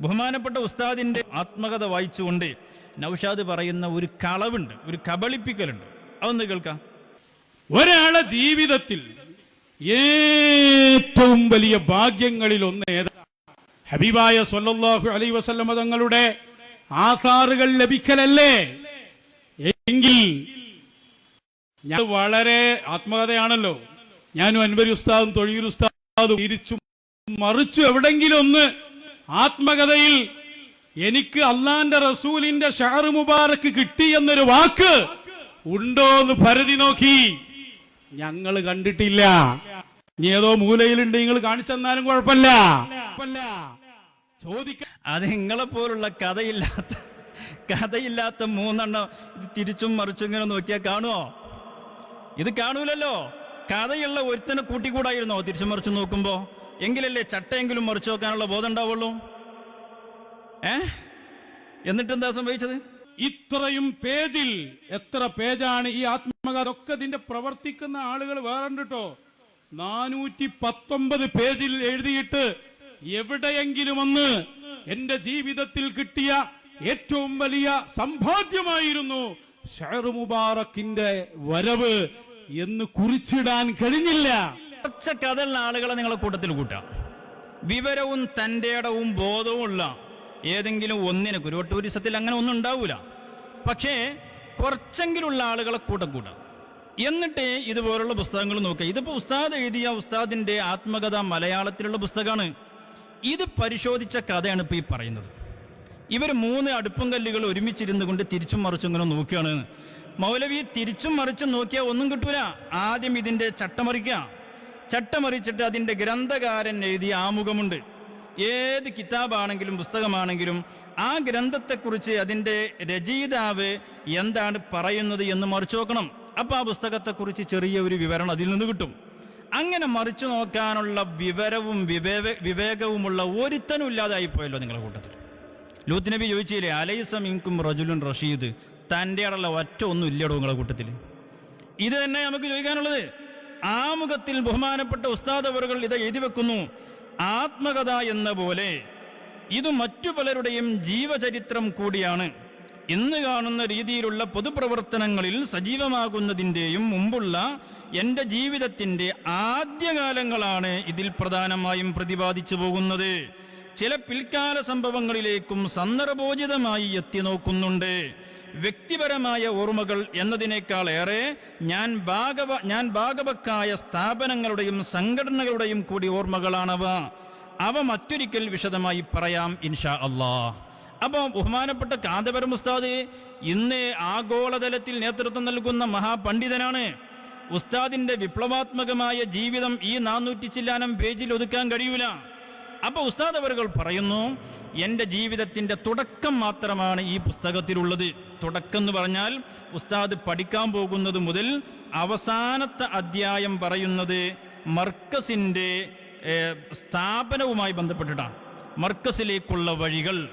ബഹുമാനപ്പെട്ട ഉസ്താദിന്റെ ആത്മകഥ വായിച്ചുകൊണ്ട് നൌഷാദ് പറയുന്ന ഒരു കളവുണ്ട് ഒരു കബളിപ്പിക്കലുണ്ട്. അതൊന്ന് കേൾക്കാം. ഒരാളെ ജീവിതത്തിൽ ഏറ്റവും വലിയ ഭാഗ്യങ്ങളിൽ ഒന്ന് ഏതാ? ഹബീബായ സൊല്ലാഹു അലൈ വസല്ലമ തങ്ങളുടെ ആധാറുകൾ ലഭിക്കലല്ലേ? എങ്കിൽ ഞാൻ വളരെ ആത്മകഥയാണല്ലോ. ഞാനും അൻവരി ഉസ്താദും തൊഴിയൂർ ഉസ്താദും തിരിച്ചും മറിച്ചു എവിടെങ്കിലും ഒന്ന് ആത്മകഥയിൽ എനിക്ക് അള്ളാന്റെ റസൂലിന്റെ ഷാറ് മുബാറക്ക് കിട്ടി എന്നൊരു വാക്ക് ഉണ്ടോ എന്ന് പരതി നോക്കി ഞങ്ങൾ കണ്ടിട്ടില്ല. നീ ഏതോ മൂലയിലുണ്ട് നിങ്ങൾ കാണിച്ചു തന്നാലും കുഴപ്പമില്ല. ചോദിക്ക അത് നിങ്ങളെ പോലുള്ള കഥയില്ലാത്ത കഥയില്ലാത്ത മൂന്നെണ്ണം ഇത് തിരിച്ചും മറിച്ചും ഇങ്ങനെ നോക്കിയാൽ കാണുമോ ഇത് കാണൂലല്ലോ. കഥയുള്ള ഒരുത്തനെ കൂട്ടിക്കൂടായിരുന്നോ തിരിച്ചും മറിച്ചും നോക്കുമ്പോ? എങ്കിലല്ലേ ചട്ടയെങ്കിലും മറിച്ചു വെക്കാനുള്ള ബോധം ഉണ്ടാവുള്ളൂ ഏ? എന്നിട്ടെന്താ സംഭവിച്ചത്? ഇത്രയും പേജിൽ എത്ര പേജാണ് ഈ ആത്മകഥ? ഒക്കെ ഇതിന്റെ പ്രവർത്തിക്കുന്ന ആളുകൾ വേറെ കേട്ടോ നാനൂറ്റി പത്തൊമ്പത് പേജിൽ എഴുതിയിട്ട് എവിടെയെങ്കിലും ഒന്ന് എന്റെ ജീവിതത്തിൽ കിട്ടിയ ഏറ്റവും വലിയ സമ്പാദ്യമായിരുന്നു ഷെയർ മുബാറക്കിന്റെ വരവ് എന്ന് കുറിച്ചിടാൻ കഴിഞ്ഞില്ല. കുറച്ച് കഥയുള്ള ആളുകളെ നിങ്ങളെ കൂട്ടത്തിൽ കൂട്ടാം. വിവരവും തന്റെ ഇടവും ബോധവും ഉള്ള ഏതെങ്കിലും ഒന്നിനെ കുരുവ ടൂറിസത്തിൽ അങ്ങനെ ഒന്നും ഉണ്ടാവൂല. പക്ഷേ കുറച്ചെങ്കിലുള്ള ആളുകളെ കൂട്ടം കൂട്ടാം. എന്നിട്ട് ഇതുപോലുള്ള പുസ്തകങ്ങൾ നോക്കുക. ഇതിപ്പോൾ ഉസ്താദ് എഴുതിയ ഉസ്താദിന്റെ ആത്മകഥ മലയാളത്തിലുള്ള പുസ്തകമാണ്. ഇത് പരിശോധിച്ച കഥയാണ് ഇപ്പോൾ ഈ പറയുന്നത്. ഇവർ മൂന്ന് അടുപ്പും കല്ലുകൾ ഒരുമിച്ചിരുന്നു കൊണ്ട് തിരിച്ചും മറിച്ചും ഇങ്ങനെ നോക്കുകയാണ്. മൗലവി തിരിച്ചും മറിച്ചും നോക്കിയാൽ ഒന്നും കിട്ടൂല. ആദ്യം ഇതിന്റെ ചട്ടമറിക്കുക ചട്ടമറിച്ചിട്ട് അതിന്റെ ഗ്രന്ഥകാരൻ എഴുതിയ ആമുഖമുണ്ട്. ഏത് കിതാബാണെങ്കിലും പുസ്തകമാണെങ്കിലും ആ ഗ്രന്ഥത്തെക്കുറിച്ച് അതിന്റെ രചയിതാവ് എന്താണ് പറയുന്നത് എന്ന് മറിച്ചു നോക്കണം. അപ്പം ആ പുസ്തകത്തെക്കുറിച്ച് ചെറിയ ഒരു വിവരണം അതിൽ നിന്ന് കിട്ടും. അങ്ങനെ മറിച്ചു നോക്കാനുള്ള വിവരവും വിവേക വിവേകവുമുള്ള ഒരുത്തനും ഇല്ലാതായി പോയല്ലോ നിങ്ങളുടെ കൂട്ടത്തിൽ. ലൂത്ത് നബി ചോദിച്ചില്ലേ അലൈസം ഇൻകും റജുലുൻ റഷീദ്? തന്റെ അടുള്ള ഒറ്റ ഒന്നും ഇല്ലടോ നിങ്ങളുടെ കൂട്ടത്തിൽ. ഇത് തന്നെ നമുക്ക് ചോദിക്കാനുള്ളത്. ആമുഖത്തിൽ ബഹുമാനപ്പെട്ട ഉസ്താദവറുകൾ ഇത് എഴുതി വെക്കുന്നു. ആത്മകഥ എന്ന പോലെ ഇത് മറ്റു പലരുടെയും ജീവചരിത്രം കൂടിയാണ്. ഇന്ന് കാണുന്ന രീതിയിലുള്ള പൊതുപ്രവർത്തനങ്ങളിൽ സജീവമാകുന്നതിന്റെയും മുമ്പുള്ള എന്റെ ജീവിതത്തിന്റെ ആദ്യകാലങ്ങളാണ് ഇതിൽ പ്രധാനമായും പ്രതിപാദിച്ചു പോകുന്നത്. ചില പിൽക്കാല സംഭവങ്ങളിലേക്കും സന്ദർഭോചിതമായി എത്തി നോക്കുന്നുണ്ട്. വ്യക്തിപരമായ ഓർമ്മകൾ എന്നതിനേക്കാൾ ഏറെ ഞാൻ ഭാഗവ ഞാൻ ഭാഗവക്കായ സ്ഥാപനങ്ങളുടെയും സംഘടനകളുടെയും കൂടി ഓർമ്മകളാണവ. അവ മറ്റൊരിക്കൽ വിശദമായി പറയാം ഇൻഷാ അള്ളാ അപ്പോൾ ബഹുമാനപ്പെട്ട കാന്തപരം ഉസ്താദ് ഇന്ന് ആഗോളതലത്തിൽ നേതൃത്വം നൽകുന്ന മഹാപണ്ഡിതനാണ്. ഉസ്താദിന്റെ വിപ്ലവാത്മകമായ ജീവിതം ഈ നാനൂറ്റി ചില്ലാനം പേജിൽ ഒതുക്കാൻ കഴിയൂല. അപ്പൊ ഉസ്താദ് അവരുകൾ പറയുന്നു എന്റെ ജീവിതത്തിന്റെ തുടക്കം മാത്രമാണ് ഈ പുസ്തകത്തിലുള്ളത്. തുടക്കം എന്ന് പറഞ്ഞാൽ ഉസ്താദ് പഠിക്കാൻ പോകുന്നത് മുതൽ അവസാനത്തെ അധ്യായം പറയുന്നത് മർക്കസിന്റെ സ്ഥാപനവുമായി ബന്ധപ്പെട്ടിട്ടാണ്. മർക്കസിലേക്കുള്ള വഴികൾ.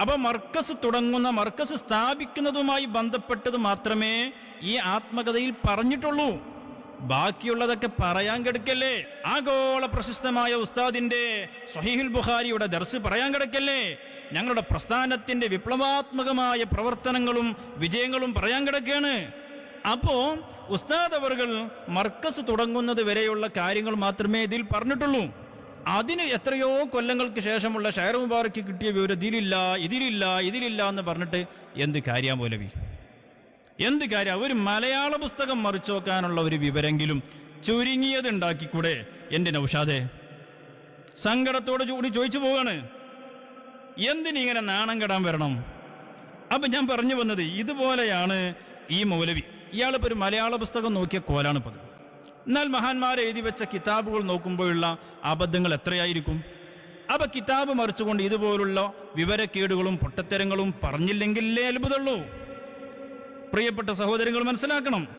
അപ്പൊ മർക്കസ് തുടങ്ങുന്ന മർക്കസ് സ്ഥാപിക്കുന്നതുമായി ബന്ധപ്പെട്ടത് മാത്രമേ ഈ ആത്മകഥയിൽ പറഞ്ഞിട്ടുള്ളൂ. ബാക്കിയുള്ളതൊക്കെ പറയാൻ കിടക്കല്ലേ? ആഗോള പ്രശസ്തമായ ഉസ്താദിന്റെ സഹീഹുൽ ബുഖാരിയുടെ ദർസ് പറയാൻ കിടക്കല്ലേ? ഞങ്ങളുടെ പ്രസ്ഥാനത്തിന്റെ വിപ്ലവാത്മകമായ പ്രവർത്തനങ്ങളും വിജയങ്ങളും പറയാൻ കിടക്കുകയാണ് അപ്പോ ഉസ്താദ് അവർകൾ മർക്കസ് തുടങ്ങുന്നത് വരെയുള്ള കാര്യങ്ങൾ മാത്രമേ ഇതിൽ പറഞ്ഞിട്ടുള്ളൂ. അതിന് എത്രയോ കൊല്ലങ്ങൾക്ക് ശേഷമുള്ള ഷയർ മുബാറക്ക് കിട്ടിയ വിവരം ഇതിലില്ല ഇതിലില്ല ഇതിലില്ല എന്ന് പറഞ്ഞിട്ട് എന്ത് കാര്യാ മൗലവി? എന്ത് കാര്യം? ഒരു മലയാള പുസ്തകം മറിച്ചു നോക്കാനുള്ള ഒരു വിവരെങ്കിലും ചുരുങ്ങിയത് ഉണ്ടാക്കിക്കൂടെ എന്റെ നൗഷാദെ സങ്കടത്തോടെ കൂടി ചോദിച്ചു പോവാണ്. എന്തിനിങ്ങനെ നാണം കെടാൻ വരണം? അപ്പൊ ഞാൻ പറഞ്ഞു വന്നത് ഇതുപോലെയാണ് ഈ മൗലവി. ഇയാളിപ്പോ ഒരു മലയാള പുസ്തകം നോക്കിയ കോലാണ് ഇപ്പത് എന്നാൽ മഹാന്മാർ എഴുതി വെച്ച കിതാബുകൾ നോക്കുമ്പോഴുള്ള അബദ്ധങ്ങൾ എത്രയായിരിക്കും? അപ്പൊ കിതാബ് മറിച്ചുകൊണ്ട് ഇതുപോലുള്ള വിവരക്കേടുകളും പൊട്ടത്തരങ്ങളും പറഞ്ഞില്ലെങ്കിലേ അത്ഭുതമുള്ളൂ. പ്രിയപ്പെട്ട സഹോദരങ്ങൾ മനസ്സിലാക്കണം.